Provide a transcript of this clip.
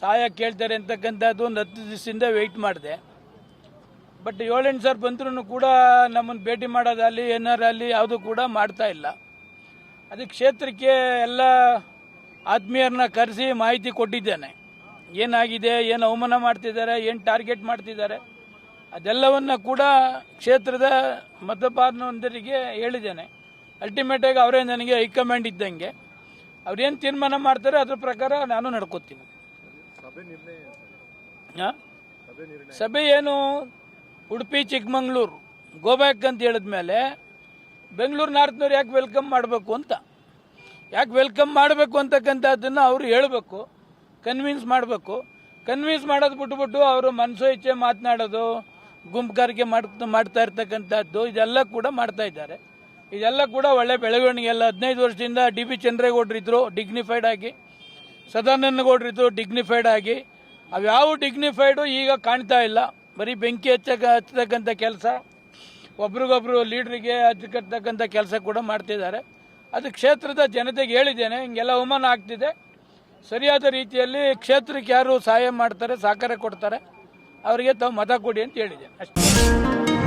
ಸಹಾಯ ಕೇಳ್ತಾರೆ ಅಂತಕ್ಕಂಥದ್ದು ಒಂದು ಹತ್ತು ದಿವಸದಿಂದ ವೆಯ್ಟ್ ಮಾಡಿದೆ. ಬಟ್ ಏಳೆಂಟು ಸಾವಿರ ಬಂದ್ರೂ ಕೂಡ ನಮ್ಮನ್ನು ಭೇಟಿ ಮಾಡೋದಾಗಲಿ ಏನಾರು ಅಲ್ಲಿ ಯಾವುದು ಕೂಡ ಮಾಡ್ತಾ ಇಲ್ಲ. ಅದಕ್ಕೆ ಕ್ಷೇತ್ರಕ್ಕೆ ಎಲ್ಲ ಆತ್ಮೀಯರನ್ನ ಕರೆಸಿ ಮಾಹಿತಿ ಕೊಟ್ಟಿದ್ದೇನೆ. ಏನಾಗಿದೆ, ಏನು ಅವಮಾನ ಮಾಡ್ತಿದ್ದಾರೆ, ಏನು ಟಾರ್ಗೆಟ್ ಮಾಡ್ತಿದ್ದಾರೆ, ಅದೆಲ್ಲವನ್ನ ಕೂಡ ಕ್ಷೇತ್ರದ ಮತಪಾನಂದರಿಗೆ ಹೇಳಿದ್ದೇನೆ. ಅಲ್ಟಿಮೇಟಾಗಿ ಅವರೇ ನನಗೆ ಹೈಕಮಾಂಡ್ ಇದ್ದಂಗೆ. ಅವ್ರೇನು ತೀರ್ಮಾನ ಮಾಡ್ತಾರೆ ಅದ್ರ ಪ್ರಕಾರ ನಾನು ನಡ್ಕೋತೀನಿ? ಸಭೆ ಏನು? ಉಡುಪಿ ಚಿಕ್ಕಮಂಗ್ಳೂರು ಗೋಬ್ಯಾಕ್ ಅಂತ ಹೇಳಿದ್ಮೇಲೆ ಬೆಂಗಳೂರು ನಾರ್ತ್ನವ್ರು ಯಾಕೆ ವೆಲ್ಕಮ್ ಮಾಡಬೇಕು ಅಂತ? ಯಾಕೆ ವೆಲ್ಕಮ್ ಮಾಡಬೇಕು ಅಂತಕ್ಕಂಥದ್ದನ್ನು ಅವರು ಹೇಳಬೇಕು ಕನ್ವಿನ್ಸ್ ಮಾಡಬೇಕು. ಕನ್ವಿನ್ಸ್ ಮಾಡೋದು ಬಿಟ್ಬಿಟ್ಟು ಅವರು ಮನಸೋ ಇಚ್ಛೆ ಮಾತನಾಡೋದು ಗುಂಪುಗಾರಿಕೆ ಮಾಡ್ ಮಾಡ್ತಾ ಇರ್ತಕ್ಕಂಥದ್ದು ಇದೆಲ್ಲ ಕೂಡ ಮಾಡ್ತಾ ಇದ್ದಾರೆ. ಇದೆಲ್ಲ ಕೂಡ ಒಳ್ಳೆ ಬೆಳವಣಿಗೆ. ಎಲ್ಲ ಹದಿನೈದು ವರ್ಷದಿಂದ ಡಿ ಬಿ ಚಂದ್ರೇಗೌಡರು ಇದ್ರು ಡಿಗ್ನಿಫೈಡ್ ಆಗಿ. ಸದಾನಂದ ಗೌಡ್ರು ಇದ್ರು ಡಿಗ್ನಿಫೈಡ್ ಆಗಿ ಅವ್ಯಾವ ಡಿಗ್ನಿಫೈಡು ಈಗ ಕಾಣ್ತಾ ಇಲ್ಲ. ಬರೀ ಬೆಂಕಿ ಹಚ್ಚಕ್ಕೆ ಹಚ್ಚತಕ್ಕಂಥ ಕೆಲಸ. ಒಬ್ರಿಗೊಬ್ರು ಲೀಡ್ರಿಗೆ ಹಚ್ಚಕ್ಕಂಥ ಕೆಲಸ ಕೂಡ ಮಾಡ್ತಿದ್ದಾರೆ. ಅದು ಕ್ಷೇತ್ರದ ಜನತೆಗೆ ಹೇಳಿದ್ದೇನೆ, ಹಿಂಗೆಲ್ಲ ಅವಮಾನ ಆಗ್ತಿದೆ. ಸರಿಯಾದ ರೀತಿಯಲ್ಲಿ ಕ್ಷೇತ್ರಕ್ಕೆ ಯಾರು ಸಹಾಯ ಮಾಡ್ತಾರೆ, ಸಹಕಾರ ಕೊಡ್ತಾರೆ, ಅವರಿಗೆ ತಾವು ಮತ ಕೊಡಿ ಅಂತ ಹೇಳಿದ್ದೇನೆ. ಅಷ್ಟೇ.